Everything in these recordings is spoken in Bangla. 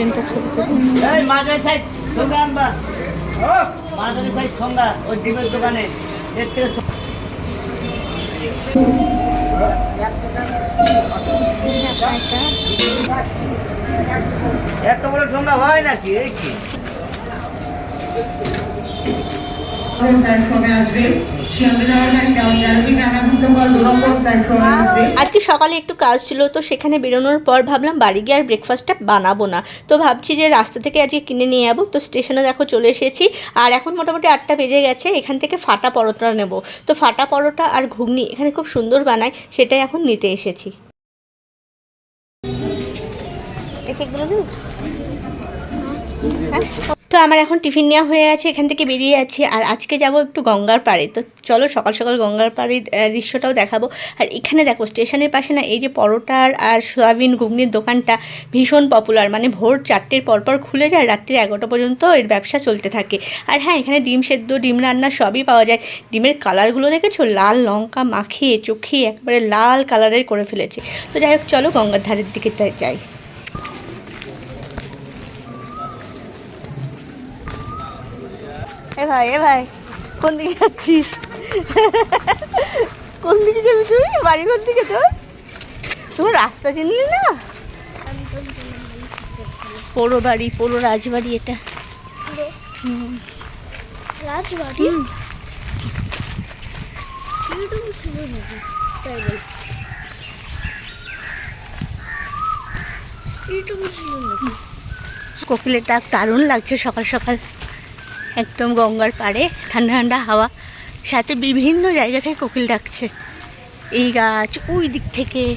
ট্রেনটা ডিমের দোকানে। ছোট। এত বড় ঠোঙ্গা হয় নাকি? এই কি? আসবে। আজকে সকালে একটু কাজ ছিল তো সেখানে বেরোনোর পর ভাবলাম বাড়ি গিয়ে আর ব্রেকফাস্টটা বানাবো না। তো ভাবছি যে রাস্তা থেকে আজকে কিনে নিয়ে যাব তো স্টেশনে দেখো চলে এসেছি। আর এখন মোটামুটি আটটা বেজে গেছে এখান থেকে ফাটা পরোটা নেব। তো ফাটা পরোটা আর ঘুগনি এখানে খুব সুন্দর বানায় সেটাই এখন নিতে এসেছি। তো আমার এখন টিফিন নেওয়া হয়ে আছে, এখান থেকে বেরিয়ে যাচ্ছি। আর আজকে যাব একটু গঙ্গার পাড়ে। তো চলো সকাল সকাল গঙ্গার পাড়ের দৃশ্যটাও দেখাবো। আর এখানে দেখো, স্টেশনের পাশে না, এই যে পরোটার আর সোয়াবিন ঘুগনির দোকানটা ভীষণ পপুলার মানে ভোর চারটের পরপর খুলে যায় রাত্রি এগারোটা পর্যন্ত এর ব্যবসা চলতে থাকে। আর হ্যাঁ এখানে ডিম সেদ্ধ, ডিম রান্না সবই পাওয়া যায়। ডিমের কালারগুলো দেখেছ? লাল লঙ্কা মাখিয়ে চুখিয়ে একবারে লাল কালারের করে ফেলেছে। তো যাই হোক, চলো গঙ্গার ধারের দিকে যাই। এ ভাই এ ভাই কোন দিকে যাচ্ছিস? কোন দিকে যাবি তুই? বাড়ি কোন দিকে তোর? তোমার রাস্তা চিনলি না? পোড়ো বাড়ি পোড়ো রাজবাড়ি এটা। রাজবাড়ি? কোকিলের ডাক দারুণ লাগছে সকাল সকাল। একদম গঙ্গার পাড়ে, ঠান্ডা ঠান্ডা হাওয়া, সাথে বিভিন্ন জায়গা থেকে কোকিল ডাকছে। এই গাছ ওই দিক থেকে।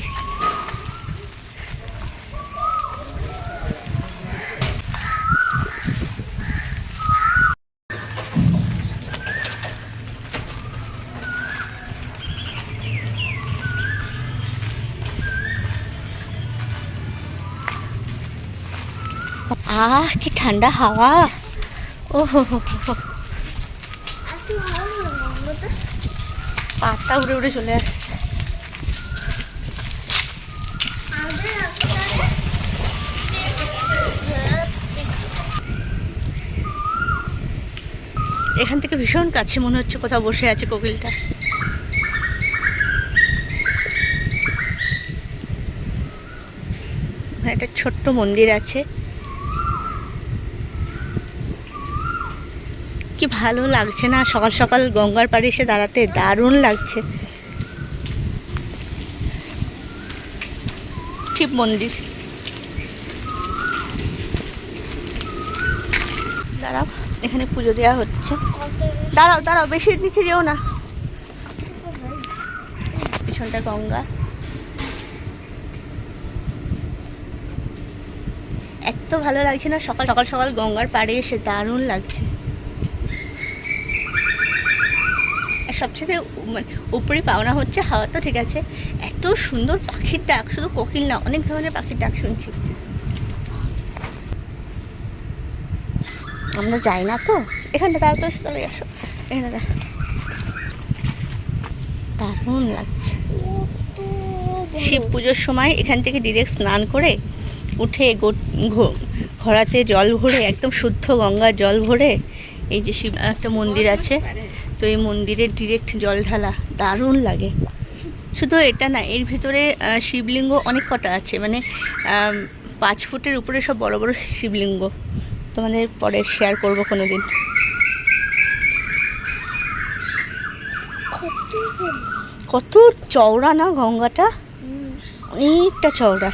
আহ, কি ঠান্ডা হাওয়া। ও পাতা উড়ে উড়ে চলে আসছে। এখান থেকে ভীষণ কাছে মনে হচ্ছে কোথাও বসে আছে কোকিলটা। একটা ছোট্ট মন্দির আছে। কি ভালো লাগছে না? সকাল সকাল গঙ্গার পাড়ে এসে দাঁড়াতে দারুণ লাগছে। শিব মন্দির। দাঁড়াও, এখানে পুজো দেওয়া হচ্ছে। দাঁড়াও দাঁড়াও, বেশি নিচে যেও না। পিছনটা গঙ্গা। এত ভালো লাগছে না? সকাল সকাল সকাল গঙ্গার পাড়ে এসে দারুণ লাগছে আর সবচেয়ে মানে উপরে পাওনা হচ্ছে হাওয়া। তো ঠিক আছে, এত সুন্দর পাখির ডাক, শুধু কোকিল না, অনেক ধরনের পাখির ডাক শুনছি। আমরা যাই না তো? এখানটা তাও তো চলে আসো। এখানে দারুণ লাগছে। শিব পুজোর সময় এখান থেকে ডিরেক্ট স্নান করে উঠে ঘোড়াতে জল ভরে, একদম শুদ্ধ গঙ্গার জল ভরে, এই যে শিব একটা মন্দির আছে। তো এই মন্দিরে ডিরেক্ট জল ঢালা দারুণ লাগে। শুধু এটা না এর ভিতরে শিবলিঙ্গ অনেক কটা আছে। মানে পাঁচ ফুটের উপরে সব বড় বড় শিবলিঙ্গ। তোমাদের পরে শেয়ার করব কোনো দিন কত কত চওড়া না গঙ্গাটা? অনেকটা চওড়া।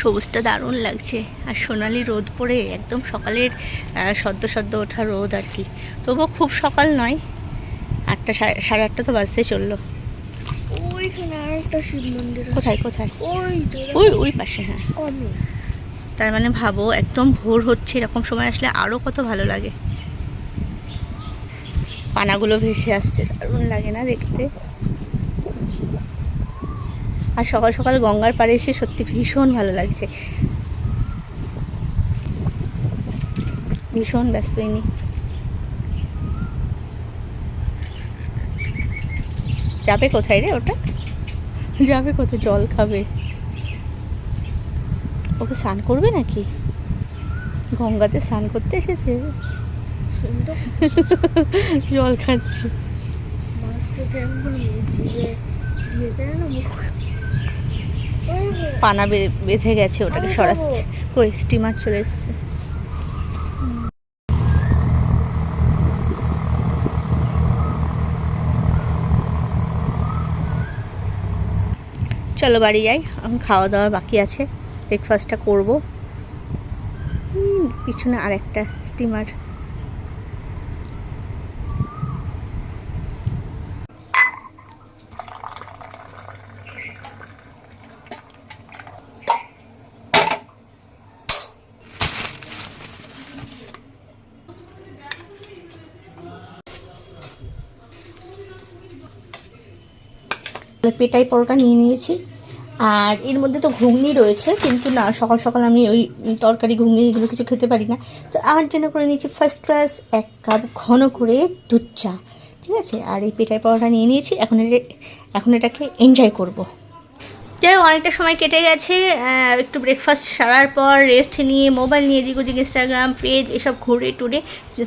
সবুজটা দারুণ লাগছে। আর সোনালি রোদ পড়ে একদম সকালের সদ্য সদ্য ওঠা রোদ আর কি। তবুও খুব সকাল নয়। আটটা সাড়ে সাড়ে আটটা তো বাজতে চলল। ওইখানে শিব মন্দির কোথায় কোথায়? ওই ওই ওই পাশে হ্যাঁ। তার মানে ভাবো একদম ভোর হচ্ছে এরকম সময় আসলে আরও কত ভালো লাগে। পানাগুলো ভেসে আসছে দারুণ লাগে না দেখতে? আর সকাল সকাল গঙ্গার পাড়ে এসে সত্যি ভীষণ ভালো লাগছে। ভীষণ ব্যস্ত ইনি। যাবে কোথায় রে ওটা? যাবে কোথায়? জল খাবে। ওকে স্নান করবে নাকি? গঙ্গাতে স্নান করতে এসেছে? জল খাচ্ছে। মাছ তো দিয়ে যায় না মুখ। পানা বেঁধে গেছে ওটাকে সরাচ্ছে। কই স্টিমার চলে এসছে। চলো বাড়ি যাই এখন খাওয়া দাওয়া বাকি আছে। ব্রেকফাস্টটা করব। পিছনে আর একটা স্টিমার পেটাই পরোটা নিয়ে নিয়েছি। আর এর মধ্যে তো ঘুগনি রয়েছে, কিন্তু না, সকাল সকাল আমি ওই তরকারি, ঘুগনি এগুলো কিছু খেতে পারি না। তো আমার জন্য করে নিয়েছি ফার্স্ট ক্লাস এক কাপ ঘন করে দুধ চা, ঠিক আছে? আর এই পেটাই পরোটা নিয়ে নিয়েছি, এখন এটা এখন এটাকে এনজয় করব। যাই হোক অনেকটা সময় কেটে গেছে একটু ব্রেকফাস্ট সারার পর রেস্ট নিয়ে মোবাইল নিয়ে দিক ওদিক ইনস্টাগ্রাম পেজ এসব ঘুরে টুরে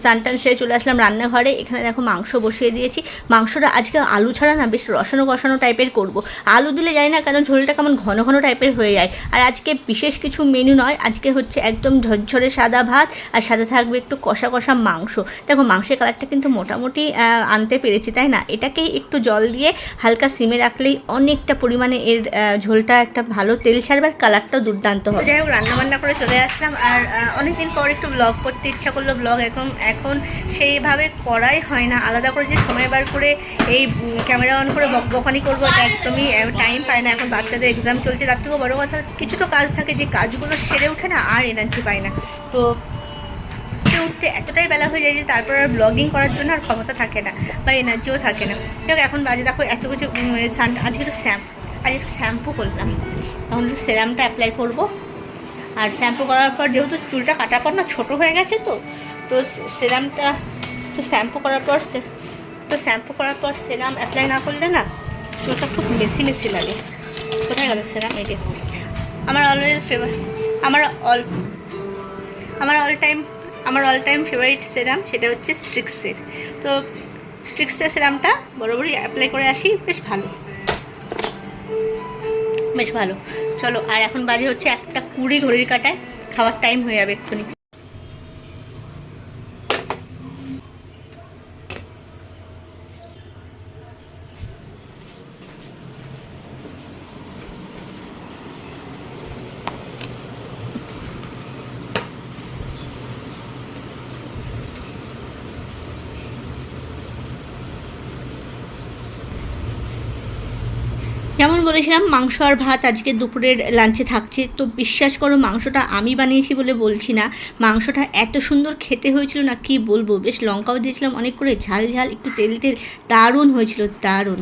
সানটান সেরে চলে আসলাম রান্নাঘরে। এখানে দেখো মাংস বসিয়ে দিয়েছি। মাংসটা আজকে আলু ছাড়া না, বেশ রসানো কষানো টাইপের করব। আলু দিলে যায় না কেন ঝোলটা কেমন ঘন ঘন টাইপের হয়ে যায়। আর আজকে বিশেষ কিছু মেনু নয়, আজকে হচ্ছে একদম ঝরঝরে সাদা ভাত, আর সাথে থাকবে একটু কষা কষা মাংস। দেখো মাংসের কালারটা কিন্তু মোটামুটি আনতে পেরেছি, তাই না? এটাকে একটু জল দিয়ে হালকা সিমে রাখলেই অনেকটা পরিমাণে এর ঝোলটা একটা ভালো তেল ছাড়বে আর কালারটাও দুর্দান্ত হবে। যাই হোক, রান্নাবান্না করে চলে আসলাম আর অনেকদিন পর একটু ব্লগ করতে ইচ্ছা করল ব্লগ এখন এখন সেইভাবে করাই হয় না। আলাদা করে যে সময় বার করে এই ক্যামেরা অন করে বকবকানি করব একদমই টাইম পায় না। এখন বাচ্চাদের এক্সাম চলছে, তার থেকেও বড়ো কথা, কিছু তো কাজ থাকে, যে কাজগুলো সেরে ওঠে না, আর এনার্জি পায় না। তো উঠতে এতটাই বেলা হয়ে যায় যে তারপর আর ব্লগিং করার জন্য আর ক্ষমতা থাকে না, বা এনার্জিও থাকে না। এখন বাজে, দেখো এত কিছু আজকে তো শ্যাম। আজ একটু শ্যাম্পু করলাম। এখন সেরামটা অ্যাপ্লাই করব। আর শ্যাম্পু করার পর যেহেতু চুলটা কাটার পর না ছোটো হয়ে গেছে তো তো সেরামটা তো শ্যাম্পু করার পর তো শ্যাম্পু করার পর সেরাম অ্যাপ্লাই না করলে না চুলটা খুব মেসি মেসি লাগে। কোথায় গেল সেরাম? যে। আমার অলওয়েজ ফেভারিট আমার অল আমার অল টাইম আমার অল টাইম ফেভারিট সেরাম সেটা হচ্ছে স্ট্রিক্সের তো স্ট্রিক্সের সেরামটা বরাবরই অ্যাপ্লাই করে আসি, বেশ ভালো। বেশ ভালো। চলো, আর এখন বাজে হচ্ছে একটা কুড়ি ঘড়ির কাটায়, খাওয়ার টাইম হয়ে যাবে এক্ষুনি। বলেছিলাম, মাংস আর ভাত আজকে দুপুরের লাঞ্চে থাকছে। তো বিশ্বাস করো, মাংসটা আমি বানিয়েছি বলে বলছি না। মাংসটা এত সুন্দর খেতে হয়েছিল না, কি বলব? বেশ লঙ্কাও দিয়েছিলাম অনেক করে, ঝাল ঝাল, একটু তেল তেল, দারুণ হয়েছিল, দারুণ।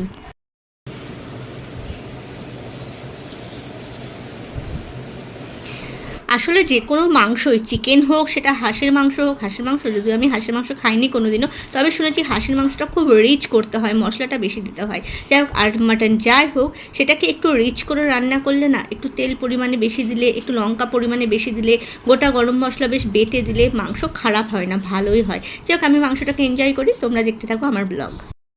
আসলে যে কোনো মাংসই চিকেন হোক, সেটা হাঁসের মাংস হোক, হাঁসের মাংস, যদিও আমি হাঁসের মাংস খাইনি কোনো দিনও তবে শুনেছি হাঁসের মাংসটা খুব রিচ করতে হয়, মশলাটা বেশি দিতে হয়। যাই হোক, আর মাটন যাই হোক, সেটাকে একটু রিচ করে রান্না করলে না, একটু তেল পরিমাণে বেশি দিলে, একটু লঙ্কা পরিমাণে বেশি দিলে, গোটা গরম মশলা বেশ বেটে দিলে মাংস খারাপ হয় না, ভালোই হয়। যাই হোক, আমি মাংসটাকে এনজয় করি, তোমরা দেখতে থাকো আমার ব্লগ